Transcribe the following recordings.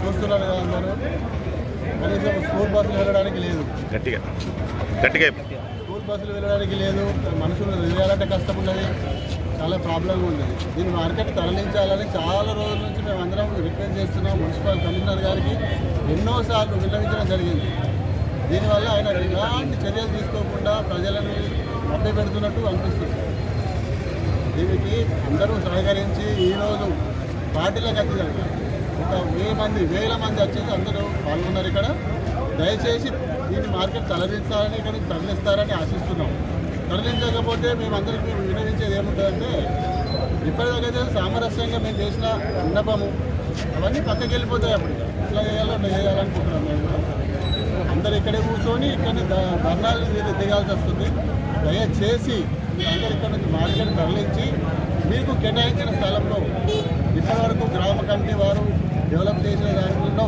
చూస్తున్నారు కదా అందరూ. కనీసం స్కూల్ బస్సులు వెళ్ళడానికి లేదు. గట్టిగా. గట్టిగా స్కూల్ బస్సులు వెళ్ళడానికి లేదు. మనుషులు వెళ్ళాలంటే కష్టం ఉన్నది చాలా ప్రాబ్లంగా ఉంది. దీన్ని మార్కెట్ తరలించాలని చాలా రోజుల నుంచి మేము అందరం రిక్వెస్ట్ చేస్తున్నాం. మున్సిపల్ కమిషనర్ గారికి ఎన్నోసార్లు విన్నవించడం జరిగింది. దీనివల్ల ఆయన ఎలాంటి చర్యలు తీసుకోకుండా ప్రజలను మభ్య పెడుతున్నట్టు అనిపిస్తుంది. దీనికి అందరూ సహకరించి ఈరోజు పార్టీలకు అతీతంగా ఒక వెయ్యి మంది వేల మంది వచ్చేసి అందరూ పాల్గొన్నారు ఇక్కడ. దయచేసి దీన్ని మార్కెట్ తరలించాలని ఇక్కడ నుంచి తరలిస్తారని ఆశిస్తున్నాం. తరలించకపోతే మేమందరికీ వినవించేది ఏముంటుందంటే ఇప్పటిదాకైతే సామరస్యంగా మేము చేసిన విన్నపము అవన్నీ పక్కకి వెళ్ళిపోతాయి అప్పుడు. ఇట్లా చేయాలో చేయాలనుకుంటున్నాం మేము. అందరు ఇక్కడే కూర్చొని ఇక్కడ ధర్నాలు ది- దిగాల్సి వస్తుంది. దయచేసి అందరు ఇక్కడ నుంచి మార్కెట్ తరలించి మీకు కేటాయించిన స్థలంలో ఇంతవరకు గ్రామ కమిటీ వారు డెవలప్ చేసిన దాంట్లో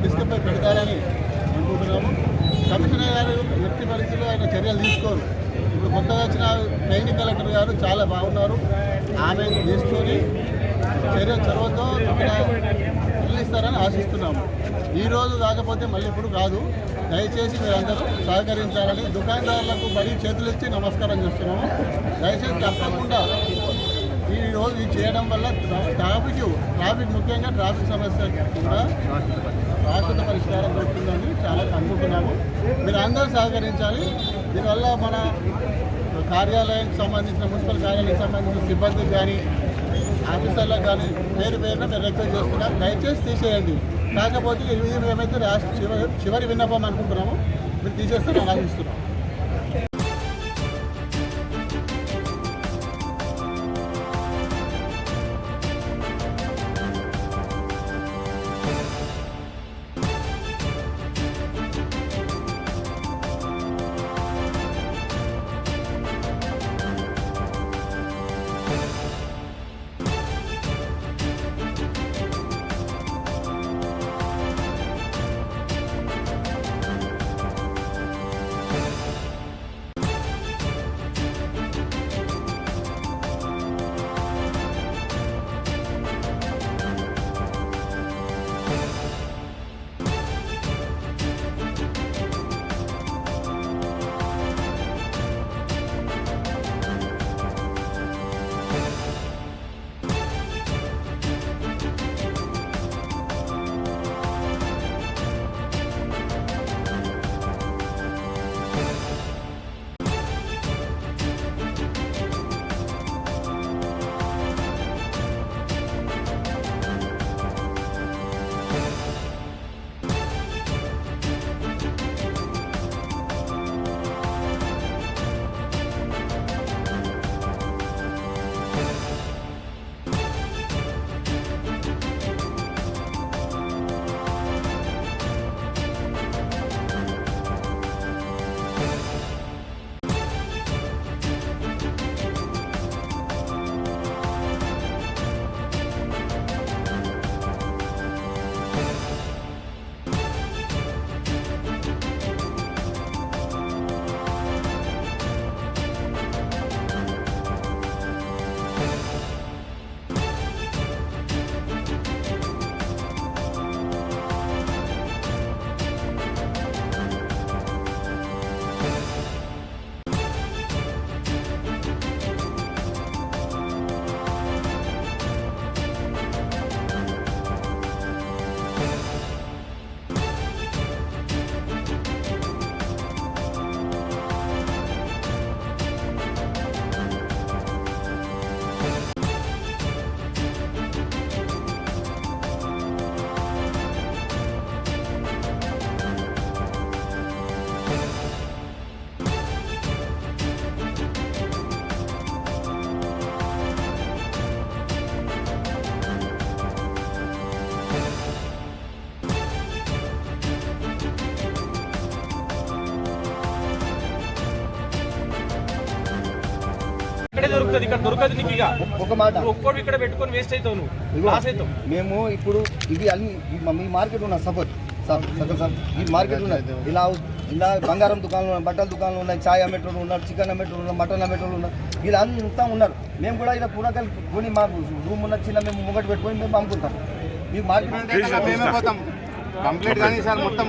తీసుకుపోయి పెడతారని అనుకుంటున్నాము. కమిషనర్ గారు ఎట్టి పరిస్థితుల్లో ఆయన చర్యలు తీసుకోరు. ఇప్పుడు కొత్తగా వచ్చిన ట్రైన్ కలెక్టర్ గారు చాలా బాగున్నారు. ఆమె తీసుకొని చర్య చొరవతో చెల్లిస్తారని ఆశిస్తున్నాము. ఈ రోజు కాకపోతే మళ్ళీ ఇప్పుడు కాదు. దయచేసి మీరందరూ సహకరించాలని దుకాణదారులకు బడి ఇచ్చి నమస్కారం చేస్తున్నాము. దయచేసి తప్పకుండా రోజు ఇది చేయడం వల్ల ట్రాఫిక్ ట్రాఫిక్ ముఖ్యంగా ట్రాఫిక్ సమస్య కూడా శాశ్వత పరిష్కారం దొరుకుతుందని చాలా అనుకుంటున్నాము. మీరు అందరూ సహకరించాలి. దీనివల్ల మన కార్యాలయానికి సంబంధించిన మున్సిపల్ కార్యాలయానికి సంబంధించిన సిబ్బంది కానీ ఆఫీసర్లకు కానీ పేరు పేరున మేము రిక్వెస్ట్ చేస్తున్నాం. దయచేసి తీసేయండి. కాకపోతే ఇది మేమైతే రాష్ట్ర చివరి చివరి విన్నపం అనుకుంటున్నాము. మీరు తీసేస్తారని ఆశిస్తున్నాం. దొరుకుతుంది ఇక్కడ దొరకదు నీకు ఇక. ఒక మాట. ఒక్కోటి ఇక్కడ పెట్టుకొని వేస్ట్ అవుతావు నువ్వు. లాస్ అవుతావు. మేము ఇప్పుడు ఇవి అన్ని ఈ- మీ మార్కెట్ ఉన్న సపోజ్ సార్ సగం సార్ ఈ మార్కెట్ ఉన్నది ఇలా ఇలా బంగారం దుకాణాలు ఉన్నాయి బట్టల దుకాణాలు ఉన్నాయి చాయ్ అమ్మేటోళ్ళు ఉన్నారు చికెన్ అమ్మేటోళ్ళు ఉన్నారు మటన్ అమ్మేటోళ్ళు ఉన్నారు వీళ్ళంతా ఉన్నారు. మేము కూడా ఇలా కూరగాయలు కొని మాకు రూమ్ ఉన్న చిన్న మేము ముంగట పెట్టుకొని మేము అమ్ముకుంటాం. మీకు మార్కెట్ మేమే పోతాం? కంప్లీట్ కానీ సార్ మొత్తం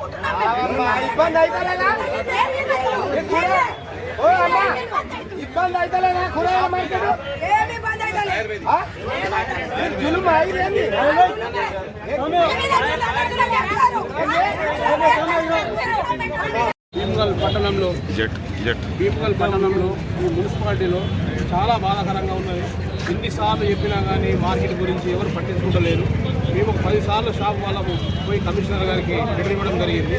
ఇబ్బంది ఇబ్బంది అవుతలేదా కూరగాయల మార్కెట్ జులుమ అయిపోయింది భీమగల్ పట్టణంలో జెట్ జెట్. భీమగల్ పట్టణంలో ఈ మున్సిపాలిటీలో చాలా బాధాకరంగా ఉన్నది. ఎన్నిసార్లు చెప్పినా కానీ మార్కెట్ గురించి ఎవరు పట్టించుకుంటలేరు. మేము ఒక పదిసార్లు షాప్ వాళ్ళము పోయి కమిషనర్ గారికి లెటర్ ఇవ్వడం జరిగింది.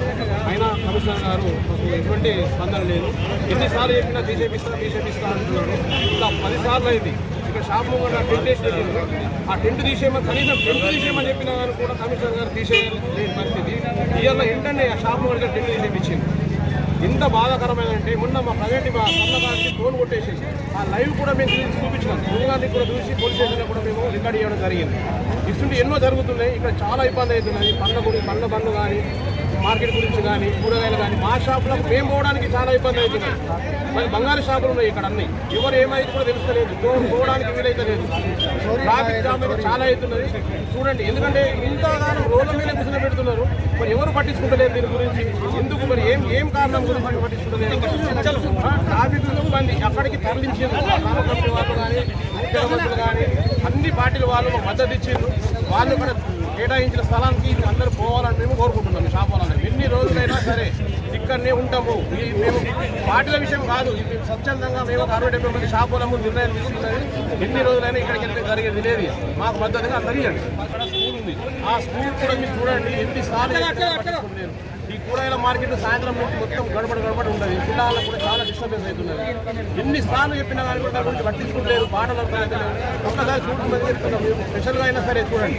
అయినా కమిషనర్ గారు ఎటువంటి స్పందన లేదు. ఎన్నిసార్లు చెప్పినా తీసేపిస్తా తీసేపిస్తా అంటున్నారు. ఇలా పదిసార్లు అయింది. ఇక్కడ షాప్ కూడా టెంట్ వేసి పెట్టిండ్రు. ఆ టెంట్ తీసేయమని కనీసం టెంట్ తీసేయమని చెప్పినా కానీ కూడా కమిషనర్ గారు తీసేయలేని పరిస్థితి. ఇవాళ ఏంటంటే ఆ షాప్ ముంగట టెంట్ తీసేపించింది ఎంత బాధాకరమైన అంటే మొన్న మా ప్రైవేట్ మా ఫోన్ కొట్టేసేసి ఆ లైవ్ కూడా మేము చూసి చూపించినాం. ముందుగానే కూడా చూసి పోలీస్ స్టేషన్లో కూడా మేము రికార్డ్ చేయడం జరిగింది. ఇటువంటి ఎన్నో జరుగుతున్నాయి. ఇక్కడ చాలా ఇబ్బంది అవుతున్నాయి. పండ్ల గుడి పండ్ల బండ్లు కానీ మార్కెట్ గురించి కానీ కూరగాయలు కానీ మా షాపులకు మేము పోవడానికి చాలా ఇబ్బంది అవుతున్నాయి మరి బంగారు షాపులు ఉన్నాయి ఇక్కడ అన్ని. ఎవరు ఏమైతే కూడా తెలుస్తలేదు. పోవడానికి వీలైతే లేదు ట్రాఫిక్ జామ్ అయితే చాలా అవుతున్నది. చూడండి ఎందుకంటే ఇంతగానో రోడ్ల మీద కూర్చొని పెడుతున్నారు. మరి ఎవరు పట్టించుకుంటలేదు దీని గురించి? ఎందుకు మరి ఏం ఏం కారణం గురించి పట్టించుకుంటలేరు? ఆ, ట్రాఫిక్ ఇబ్బంది. అక్కడికి తరలించారు వాళ్ళు కానీ ముఖ్యమంత్రులు కానీ అన్ని పార్టీల వాళ్ళు మద్దతు ఇచ్చారు వాళ్ళు కూడా కేటాయించిన స్థలానికి అందరూ పోవాలని మేము కోరుకుంటున్నాం షాప్ వాళ్ళని ఎన్ని రోజులైనా సరే ఇక్కడనే ఉంటాము. మేము పార్టీల విషయం కాదు. ఇది స్వచ్ఛందంగా మేము ఒక అరవై డెబ్బై మంది షాప్ వాళ్ళము నిర్ణయం తీసుకున్నది. ఎన్ని రోజులైనా ఇక్కడికి వెళ్తే జరిగేది లేదు. మాకు మద్దతుగా అందరూ ఇవ్వండి. అక్కడ స్కూల్ ఉంది. ఆ స్కూల్ కూడా మీరు చూడండి. ఎన్నిసార్లు పట్టించుకోలేరు. కూరగాయల మార్కెట్ సాయంత్రం నుంచి మొత్తం గడబడ గడబడి ఉంటుంది పిల్లలకు కూడా చాలా డిస్టర్బెన్స్ అవుతున్నది. ఎన్నిసార్లు చెప్పినా కానీ కూడా గురించి పట్టించుకుంటారు పాటలు అర్థమవుతలేవు ఒక్కసారి చూడమని చెప్తున్నాం. మేము స్పెషల్గా అయినా సరే చూడండి.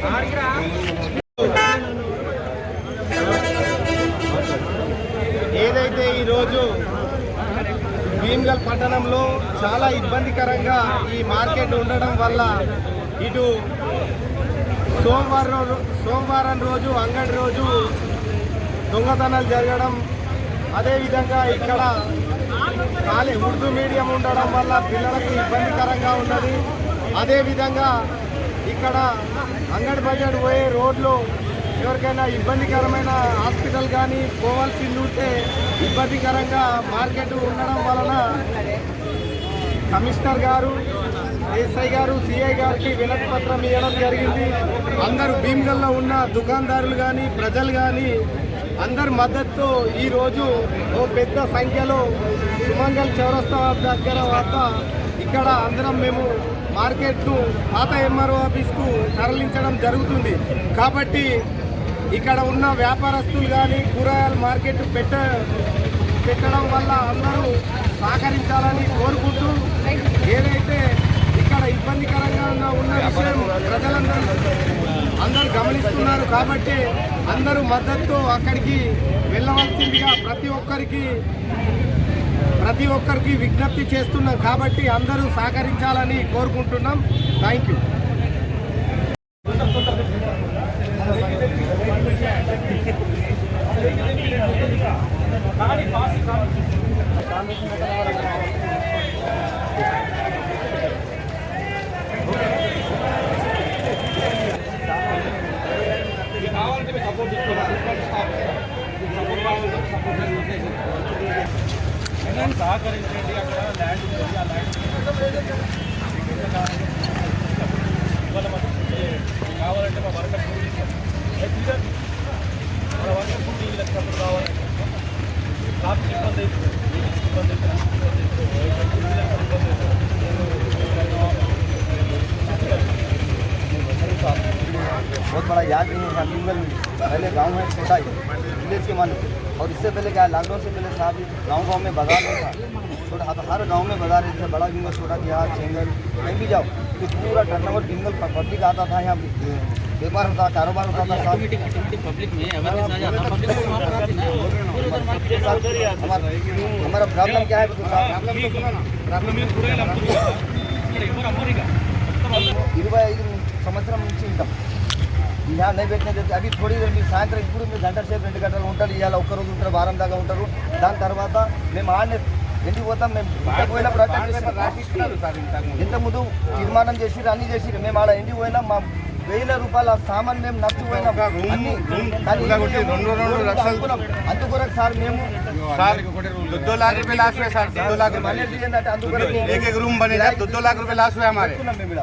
ఏదైతే ఈరోజు భీమ్గల్ పట్టణంలో చాలా ఇబ్బందికరంగా ఈ మార్కెట్ ఉండడం వల్ల ఇటు సోమవారం సోమవారం రోజు అంగడి రోజు దొంగతనాలు జరగడం అదేవిధంగా ఇక్కడ ఖాళీ ఉర్దూ మీడియం ఉండడం వల్ల పిల్లలకు ఇబ్బందికరంగా ఉన్నది. అదేవిధంగా ఇక్కడ అంగడి బజార్ పోయే రోడ్లు ఎవరికైనా ఇబ్బందికరమైన హాస్పిటల్ కానీ పోవాల్సింది ఉంటే ఇబ్బందికరంగా మార్కెట్ ఉండడం వలన కమిషనర్ గారు ఎస్ఐ గారు సిఐ గారికి వినతి పత్రం ఇవ్వడం జరిగింది. అందరూ భీమ్గల్లో ఉన్న దుకాణదారులు కానీ ప్రజలు కానీ అందరి మద్దతు ఈరోజు ఓ పెద్ద సంఖ్యలో సుమంగల్ చౌరస్తా దగ్గర వద్ద ఇక్కడ అందరం మేము మార్కెట్ను పాత ఎంఆర్ఓ ఆఫీస్కు తరలించడం జరుగుతుంది. కాబట్టి ఇక్కడ ఉన్న వ్యాపారస్తులు కానీ కూరగాయల మార్కెట్ పెట్ట పెట్టడం వల్ల అందరూ సహకరించాలని కోరుకుంటూ ఏదైతే ఇక్కడ ఇబ్బందికరంగా ఉన్న విషయం ప్రజలందరూ అందరూ గమనిస్తున్నారు కాబట్టి అందరూ మద్దతు అక్కడికి వెళ్ళవలసిందిగా ప్రతి ఒక్కరికి ప్రతి ఒక్కరికి విజ్ఞప్తి చేస్తున్నాం కాబట్టి అందరూ సహకరించాలని కోరుకుంటున్నాం. థ్యాంక్ యూ और इससे पहले क्या है लॉकडाउन से पहले साहब गाँव गाँव में बाजार नहीं था छोटा हर- हर गांव में बाजार जैसे बड़ा बिंगल छोटा बिहार चेंगल कहीं भी जाओ तो पूरा टर्नओवर बिंगल पब्लिक आता था यहाँ व्यापार होता कारोबार होता था साहब हमारा हमारा प्रॉब्लम क्या है तो साहब ఇరవై ఐదు సంవత్సరం నుంచి ఉంటాం ఇలా అన్నయ్య పెట్టిన చెప్తే అవి థోడీ దేర్ మీరు సాయంత్రం ఇప్పుడు మీరు గంట సేపు రెండు గంటలు ఉంటారు ఇవాళ ఒక్కరోజు ఉంటారు వారం దాకా ఉంటారు దాని తర్వాత మేము ఆడనే ఇంటికి పోతాం మేము ఇంటికి పోయినప్పుడు అక్కడ ఇంత ముందు తీర్మానం చేసి అన్ని చేసి మేము ఆడ ఇంటికి పోయినా మా వేల రూపాయల సామాన్ మేము నచ్చిపోయినాం అన్ని కానీ అనుకున్నాం అందుకొరకు సార్ మేము सर दो दो लाख रुपए लास्ट हुए सर दो लाख रुपए అనేది ఏంటంటే అందుకొరకు एक एक रूम बनेगा दो दो लाख रुपए लास्ट हुए हमारे అనుకున్నాం మేము ఈడ.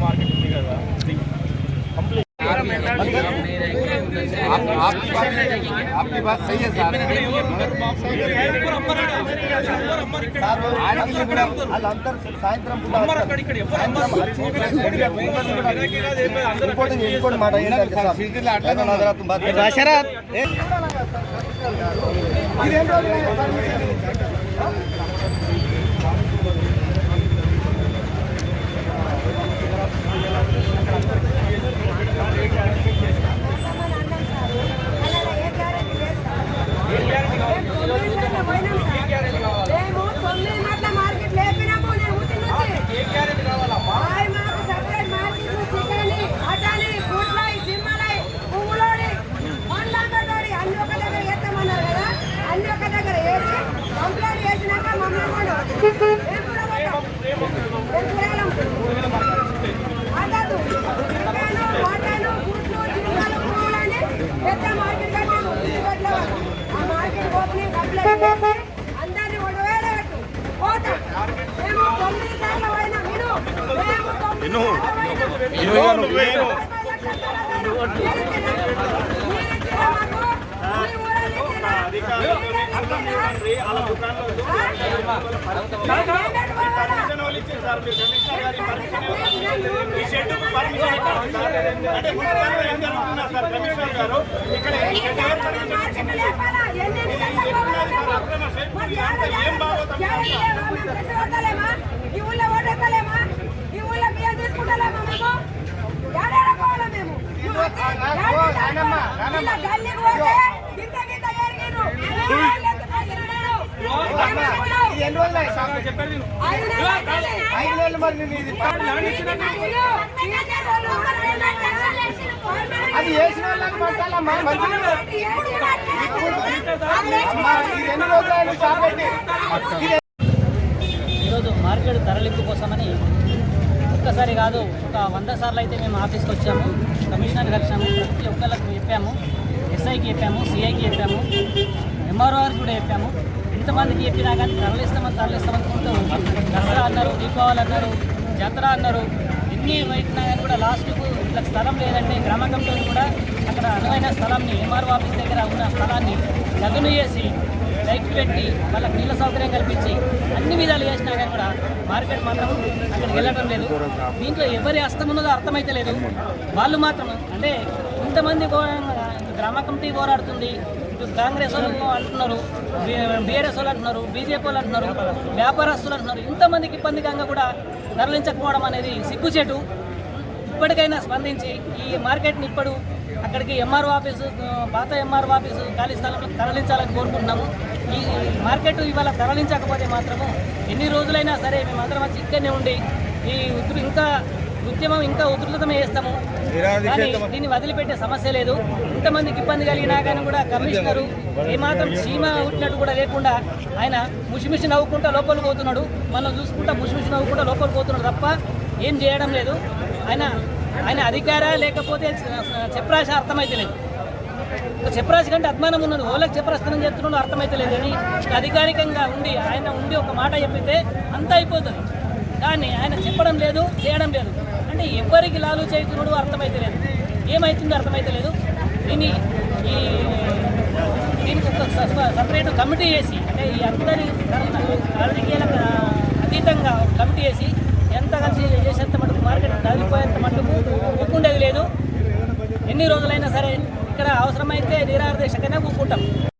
మార్కెట్ ఉంది కదా కంప్లీట్ आप आपकी बात आपकी बात सही है सर వాళ్ళందరూ సాయంత్రం పూట ఇంకోటి ఇంకోటి మాట ఏంటంటే సార్ తెలంగాణ హజరత్ బాత్ మేము ఈ ఊళ్ళో ఈ ఊళ్ళో బియ్యం తీసుకుంటలేమా మేము మేము ఇలా గల్లీకి పోతే గింత గింత ఎరిగిరు. వాళ్ళు ఎంత పైసలు ఉన్నారు? ఎన్ని రోజులు ఐదు మరి నేను ఇది అది వేసిన వాళ్ళకి పట్టాలమ్మా మంచిగా ఎన్ని రోజులు ఈరోజు మార్కెట్ తరలింపు కోసమని ఒక్కసారి కాదు ఒక వంద సార్లు అయితే మేము ఆఫీస్కి వచ్చాము. కమిషనర్ కలిసాము ప్రతి ఒక్కళ్ళకు చెప్పాము ఎస్ఐకి చెప్పాము సిఐకి చెప్పాము ఎంఆర్ఓ గారికి కూడా చెప్పాము. ఇంతమందికి చెప్పినా కానీ తరలిస్తామని తరలిస్తామనుకుంటూ దసరా అన్నారు దీపావళి అన్నారు జాతర అన్నారు ఎన్ని పెట్టినా కానీ కూడా లాస్ట్కు ఇట్లా స్థలం లేదంటే గ్రామకంలో కూడా అక్కడ అనువైన స్థలాన్ని ఎంఆర్ఓ ఆఫీస్ దగ్గర ఉన్న స్థలాన్ని చదును చేసి లైట్ పెట్టి వాళ్ళకి నీళ్ళ సౌకర్యం కల్పించి అన్ని విధాలు చేసినా కానీ కూడా మార్కెట్ మాత్రం అక్కడికి వెళ్ళడం లేదు. దీంట్లో ఎవరి అస్తం ఉన్నదో అర్థమైతే లేదు. వాళ్ళు మాత్రం అంటే ఇంతమంది గ్రామ కమిటీ పోరాడుతుంది కాంగ్రెస్ వాళ్ళు అంటున్నారు బీఆర్ఎస్ వాళ్ళు అంటున్నారు బీజేపీ వాళ్ళు అంటున్నారు వ్యాపారస్తులు అంటున్నారు. ఇంతమందికి ఇబ్బందికంగా కూడా తరలించకపోవడం అనేది సిగ్గుచేటు. ఇప్పటికైనా స్పందించి ఈ మార్కెట్ని ఇప్పుడు అక్కడికి ఎంఆర్ఓ ఆఫీసు పాత ఎంఆర్ఓ ఆఫీసు ఖాళీ స్థలంలో తరలించాలని కోరుకుంటున్నాము. ఈ మార్కెట్ ఇవాళ తరలించకపోతే మాత్రము ఎన్ని రోజులైనా సరే మేమందరం వచ్చి ఇక్కడనే ఉండి ఈ ఇంకా ఉద్యమం ఇంకా ఉధృతమే చేస్తాము. కానీ దీన్ని వదిలిపెట్టే సమస్య లేదు. ఇంతమందికి ఇబ్బంది కలిగినా కానీ కూడా కమిషనరు ఏమాత్రం సీమ ఉట్టినట్టు కూడా లేకుండా ఆయన ముషిమిషి నవ్వుకుంటా లోపలికి పోతున్నాడు. మనం చూసుకుంటా ముషిమిషి నవ్వుకుంటా లోపలికి పోతున్నాడు తప్ప ఏం చేయడం లేదు. ఆయన ఆయన అధికార లేకపోతే చెప్పరాశ అర్థమైతే లేదు. ఒక చెప్పరాసి కంటే అభిమానం ఉన్నాడు ఓళ్ళకి చెప్పరాస్తనం చేస్తున్నాడు అర్థమైతే లేదు. కానీ అధికారికంగా ఉండి ఆయన ఉండి ఒక మాట చెప్పితే అంతా అయిపోతుంది. కానీ ఆయన చెప్పడం లేదు చేయడం లేదు. అంటే ఎవరికి లాలు చేస్తున్నాడు అర్థమైతే లేదు ఏమవుతుందో అర్థమైతే లేదు దీన్ని ఈ దీనికి సపరేట్ కమిటీ చేసి అంటే ఈ అందరి రాజకీయాలకు అతీతంగా కమిటీ వేసి ఎంత కలిసి చేసేంత మటుకు మార్కెట్ కదిలిపోయేంత మటుకు ఒప్పుకుండేది లేదు. ఎన్ని రోజులైనా సరే ఇక్కడ అవసరమైతే నిరాదేశకైనా ఒప్పుకుంటాం